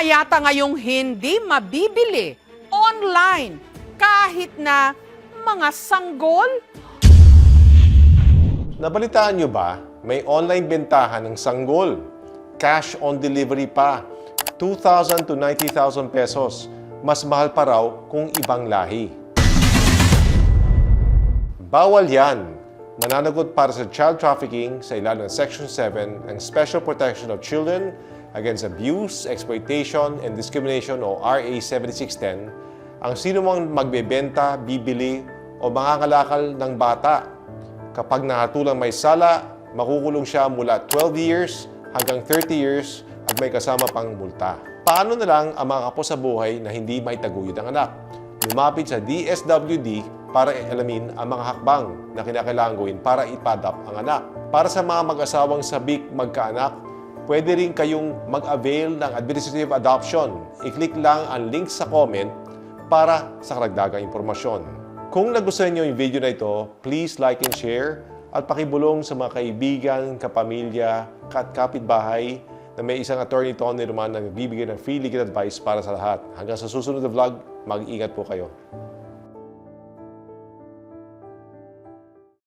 yata ngayong hindi mabibili online kahit na mga sanggol? Nabalitaan nyo ba, may online bentahan ng sanggol. Cash on delivery pa. 2,000 to 90,000 pesos. Mas mahal pa raw kung ibang lahi. Bawal yan. Mananagot para sa child trafficking sa ilalim ng Section 7 ng Special Protection of Children Against Abuse, Exploitation, and Discrimination o RA 7610 ang sino mang magbebenta, bibili o mangangalakal ng bata Kapag nahatulang may sala, makukulong siya mula 12 years hanggang 30 years at may kasama pang multa. Paano na lang ang mga kapo sa buhay na hindi may taguyod ang anak? Lumapit sa DSWD para alamin ang mga hakbang na kinakailangan gawin para ipadap ang anak. Para sa mga mag-asawang sabik magkaanak, pwede rin kayong mag-avail ng administrative adoption. I-click lang ang link sa comment para sa karagdagang impormasyon. Kung nagustuhan niyo yung video na ito, please like and share at pakibulong sa mga kaibigan, kapamilya, at kapitbahay na may isang attorney Tony Roman na nagbibigay ng free legal advice para sa lahat. Hanggang sa susunod na vlog, mag-ingat po kayo.